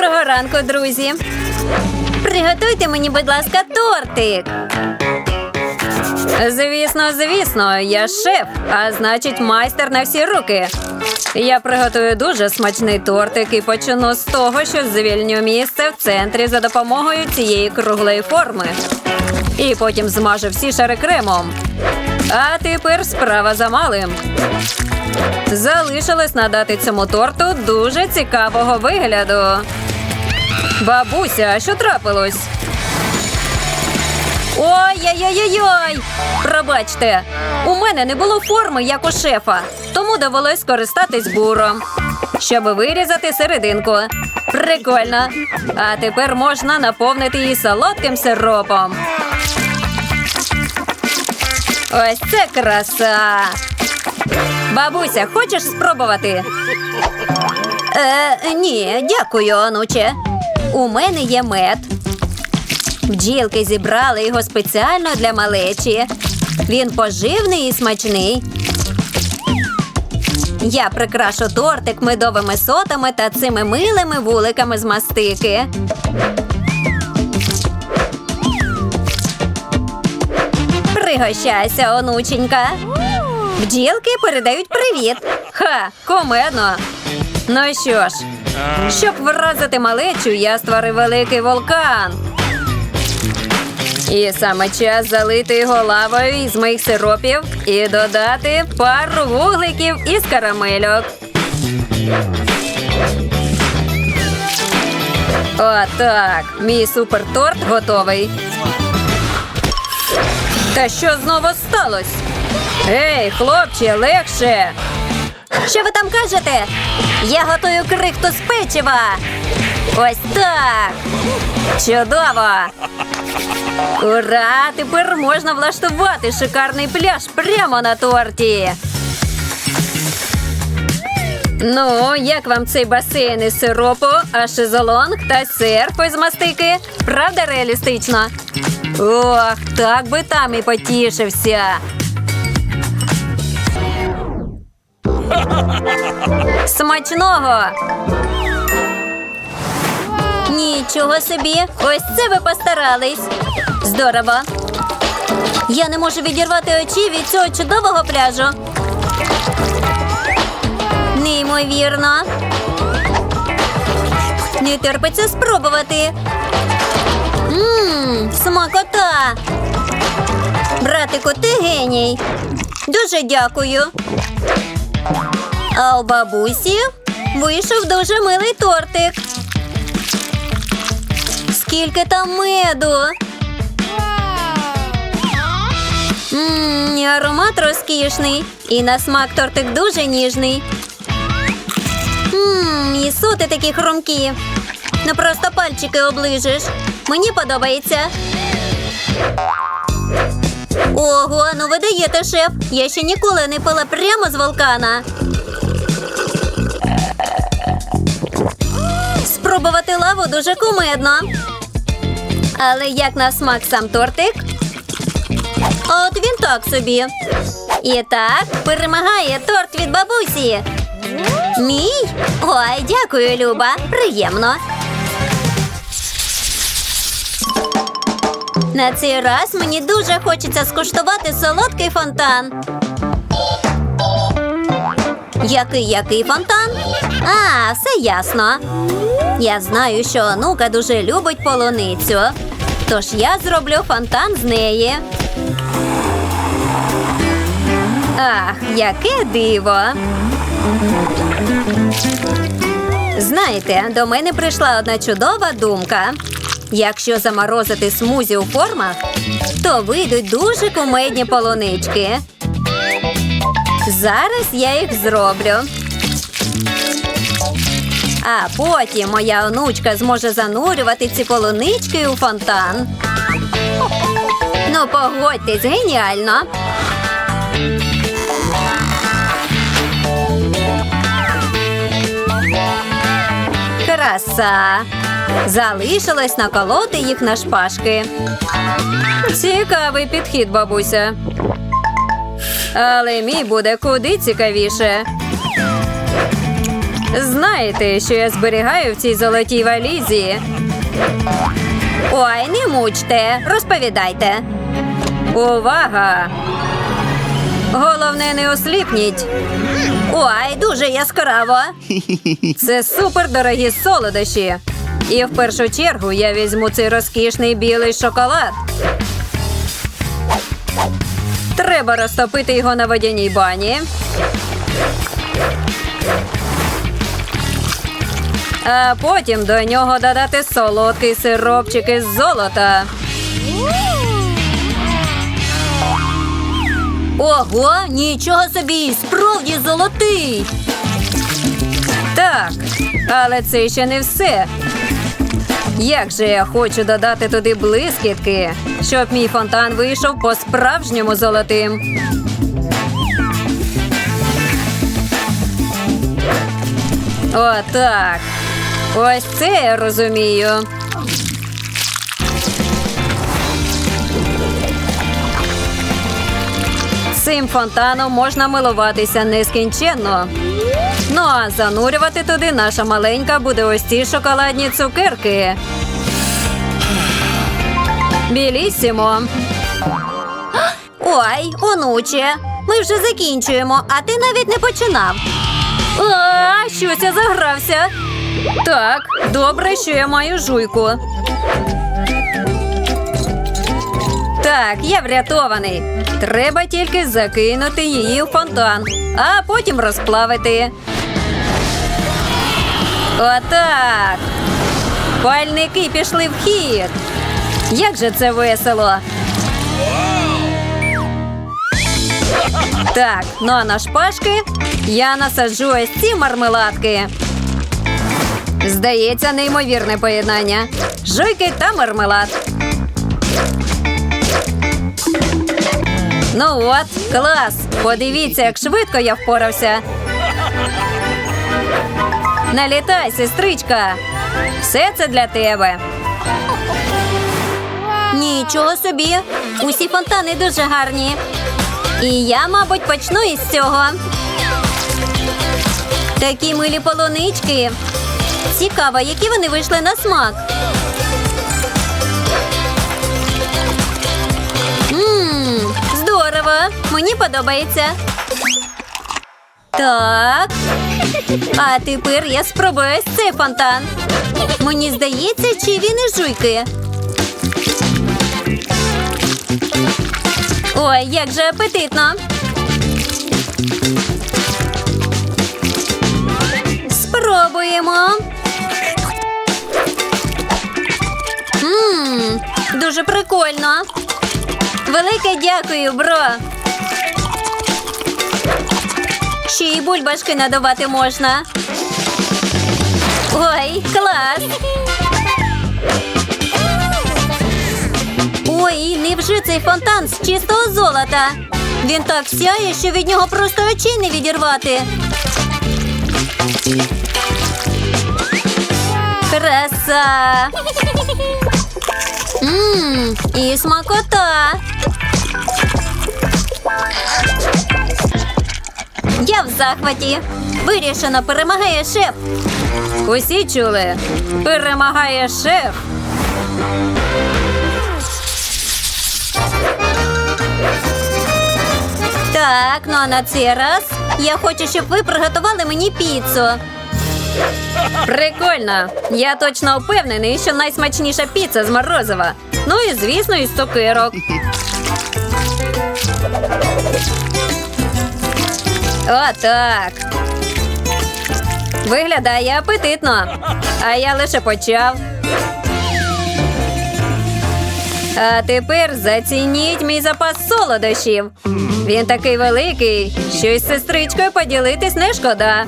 Доброго ранку, друзі. Приготуйте мені, будь ласка, тортик. Звісно, звісно, я шеф, а значить, майстер на всі руки. Я приготую дуже смачний тортик і почну з того, що звільню місце в центрі за допомогою цієї круглої форми. І потім змажу всі шари кремом. А тепер справа за малим. Залишилось надати цьому торту дуже цікавого вигляду. Бабуся, що трапилось? Ой-ой-ой-ой! Пробачте, у мене не було форми, як у шефа, тому довелось скористатись буром, щоб вирізати серединку. Прикольно. А тепер можна наповнити її солодким сиропом. Ось це краса. Бабуся, хочеш спробувати? Е, ні, дякую, онуче. У мене є мед. Бджілки зібрали його спеціально для малечі. Він поживний і смачний. Я прикрашу тортик медовими сотами та цими милими вуликами з мастики. Пригощайся, онученька. Бджілки передають привіт. Ха, комедно. Ну що ж, щоб вразити малечу, я створив великий вулкан. І саме час залити його лавою із моїх сиропів і додати пару вугликів із карамельок. Отак. Мій суперторт готовий. Та що знову сталося? Ей, хлопче, легше. Що ви там кажете? Я готую крихту з печива. Ось так. Чудово. Ура! Тепер можна влаштувати шикарний пляж прямо на торті. Ну, як вам цей басейн із сиропу, а шезлонг та серф із мастики? Правда реалістично? Ох, так би там і потішився. Смачного! Нічого собі! Ось це ви постарались. Здорово. Я не можу відірвати очі від цього чудового пляжу. Неймовірно. Не терпиться спробувати. Ммм, смакота. Братику, ти геній. Дуже дякую. А у бабусі вийшов дуже милий тортик. Скільки там меду. Ммм, аромат розкішний. І на смак тортик дуже ніжний. Ммм, і соти такі хрумкі. Ну просто пальчики оближиш. Мені подобається. Ого, ну ви даєте, шеф. Я ще ніколи не пила прямо з вулкана. Спробувати лаву дуже кумедно. Але як на смак сам тортик? От він так собі. І так перемагає торт від бабусі. Мій? Ой, дякую, Люба. Приємно. На цей раз мені дуже хочеться скуштувати солодкий фонтан. Який який фонтан? А, все ясно. Я знаю, що онука дуже любить полуницю. Тож я зроблю фонтан з неї. Ах, яке диво. Знаєте, до мене прийшла одна чудова думка. Якщо заморозити смузі у формах, то вийдуть дуже кумедні полунички. Зараз я їх зроблю. А потім моя онучка зможе занурювати ці полунички у фонтан. Ну, погодьтесь, геніально. Краса. Залишилось наколоти їх на шпажки. Цікавий підхід, бабуся. Але мій буде куди цікавіше. Знаєте, що я зберігаю в цій золотій валізі? Ой, не мучте, розповідайте. Увага! Головне, не осліпніть. Ой, дуже яскраво. Це супердорогі солодощі. І в першу чергу я візьму цей розкішний білий шоколад. Треба розтопити його на водяній бані. А потім до нього додати солодкий сиропчик із золота. Ого, нічого собі, справді золотий. Так, але це ще не все. Як же я хочу додати туди блискітки, щоб мій фонтан вийшов по-справжньому золотим. Отак. Ось це я розумію. Цим фонтаном можна милуватися нескінченно. Ну а занурювати туди наша маленька буде ось ці шоколадні цукерки. Білісімо. Ой, онуче, ми вже закінчуємо, а ти навіть не починав. А, щось я загрався. Так, добре, що я маю жуйку. Так, я врятований. Треба тільки закинути її в фонтан, а потім розплавити. Отак. Пальники пішли в хід. Як же це весело. Так, ну а на шпажки я насаджу ось ці мармеладки. Здається, неймовірне поєднання. Жуйки та мармелад. Ну от, клас! Подивіться, як швидко я впорався. Налітай, сестричка. Все це для тебе. Нічого собі. Усі фонтани дуже гарні. І я, мабуть, почну із цього. Такі милі полунички. Цікаво, які вони вийшли на смак. Ммм, здорово. Мені подобається. Так. А тепер я спробую ось цей фонтан. Мені здається, чи він із жуйки. Ой, як же апетитно. Спробуємо. Ммм, дуже прикольно. Велике дякую, бро. Ще й бульбашки надавати можна. Ой, клас! Ой, невже цей фонтан з чистого золота? Він так сяє, що від нього просто очей не відірвати. Краса! Ммм, і смакота. Я в захваті. Вирішено, перемагає шеф. Усі чули? Перемагає шеф. Так, ну а на цей раз я хочу, щоб ви приготували мені піцу. Прикольно. Я точно впевнений, що найсмачніша піца з морозива. Ну і звісно, із цукерок. Отак. Виглядає апетитно. А я лише почав. А тепер зацініть мій запас солодощів. Він такий великий, що із сестричкою поділитись не шкода.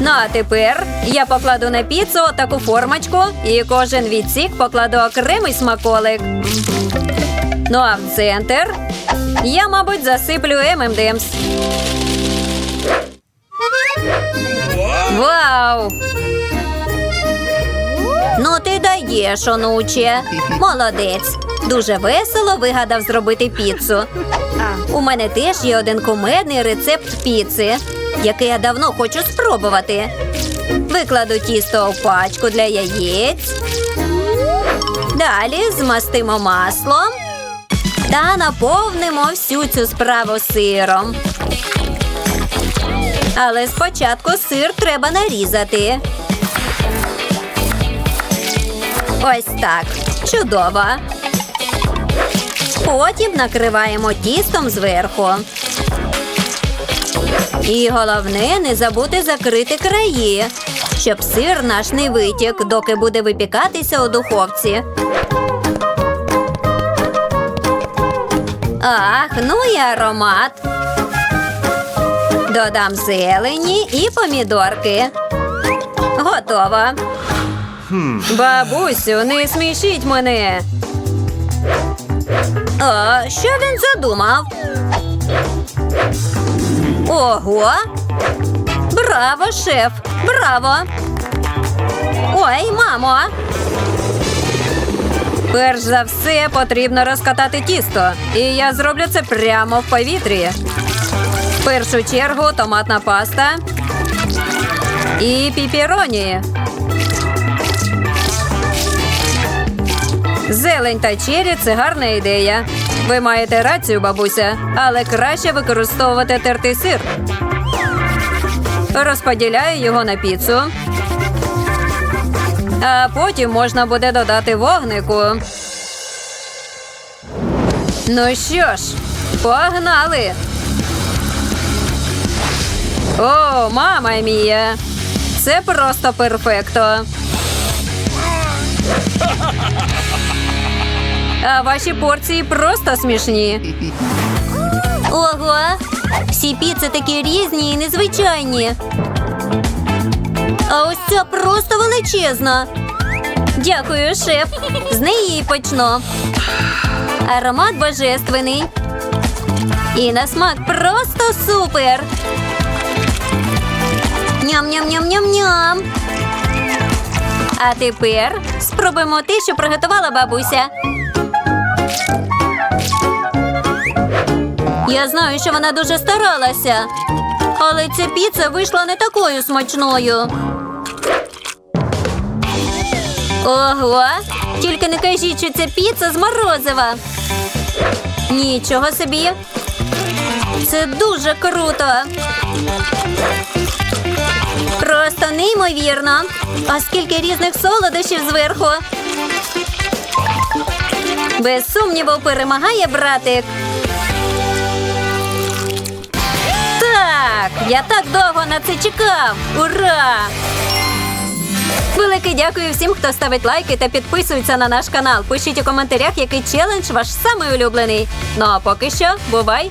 Ну а тепер я покладу на піцу таку формочку і кожен відсік покладу окремий смаколик. Ну а в центр я, мабуть, засиплю ММДМС. Вау! Ну, ти даєш, онуче. Молодець. Дуже весело вигадав зробити піцу. У мене теж є один кумедний рецепт піци. Яке я давно хочу спробувати. Викладу тісто в пачку для яєць. Далі змастимо маслом та наповнимо всю цю справу сиром. Але спочатку сир треба нарізати. Ось так. Чудово. Потім накриваємо тістом зверху. І головне не забути закрити краї, щоб сир наш не витік, доки буде випікатися у духовці. Ах, ну і аромат. Додам зелені і помідорки. Готово. Бабусю, не смішіть мене. А, що він задумав? Ого! Браво, шеф! Браво! Ой, мамо! Перш за все потрібно розкатати тісто, і я зроблю це прямо в повітрі. В першу чергу томатна паста і піпіроні. Зелень та чері це гарна ідея. Ви маєте рацію, бабуся, але краще використовувати тертий сир. Розподіляю його на піцу. А потім можна буде додати вогнику. Ну що ж, погнали. О, мама мія! Це просто перфекто. А ваші порції просто смішні. Ого! Всі піци такі різні і незвичайні. А ось ця просто величезна. Дякую, шеф. З неї почну. Аромат божественний. І на смак просто супер. Ням-ням-ням-ням-ням. А тепер спробуємо те, що приготувала бабуся. Я знаю, що вона дуже старалася. Але ця піца вийшла не такою смачною. Ого! Тільки не кажіть, що це піца з морозива. Нічого собі. Це дуже круто. Просто неймовірно. А скільки різних солодощів зверху. Без сумніву перемагає братик. Так, я так довго на це чекав. Ура! Велике дякую всім, хто ставить лайки та підписується на наш канал. Пишіть у коментарях, який челендж ваш самий улюблений. Ну а поки що, бувай!